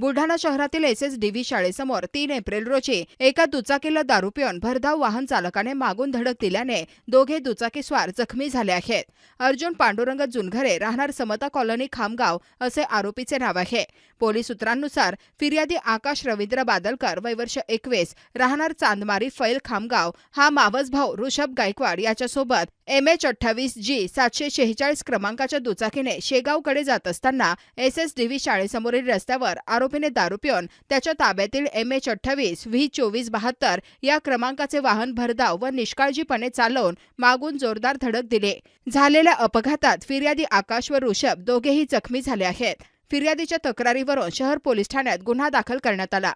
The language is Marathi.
बुलढाणा शहरातील एस एस डी व्ही शाळेसमोर तीन एप्रिल रोजी एका दुचाकीला दारू पिऊन भरधाव वाहन चालकाने मागून धडक दिल्याने दोघे दुचाकीस्वार जखमी झाले आहेत. अर्जुन पांडुरंग जुनघरे राहणार समता कॉलनी खामगाव असे आरोपीचे नाव आहे. पोलीस सूत्रांनुसार फिर्यादी आकाश रवींद्र बादलकर वैवर्ष एकवीस राहणार चांदमारी फैल खामगाव हा मावस भाऊ ऋषभ गायकवाड याच्यासोबत एम एच अठ्ठावीस जी सातशे शेहेचाळीस क्रमांकाच्या दुचाकीने शेगावकडे जात असताना एस एस डी व्ही शाळेसमोरील रस्त्यावर आरोपीने दारू पिऊन त्याच्या ताब्यातील एम एच अठ्ठावीस व्ही चोवीस बहात्तर या क्रमांकाचे वाहन भरधाव व निष्काळजीपणे चालवून मागून जोरदार धडक दिले. झालेल्या अपघातात फिर्यादी आकाश व ऋषभ दोघेही जखमी झाले आहेत. फिर्यादीच्या तक्रारीवरून शहर पोलीस ठाण्यात गुन्हा दाखल करण्यात आला.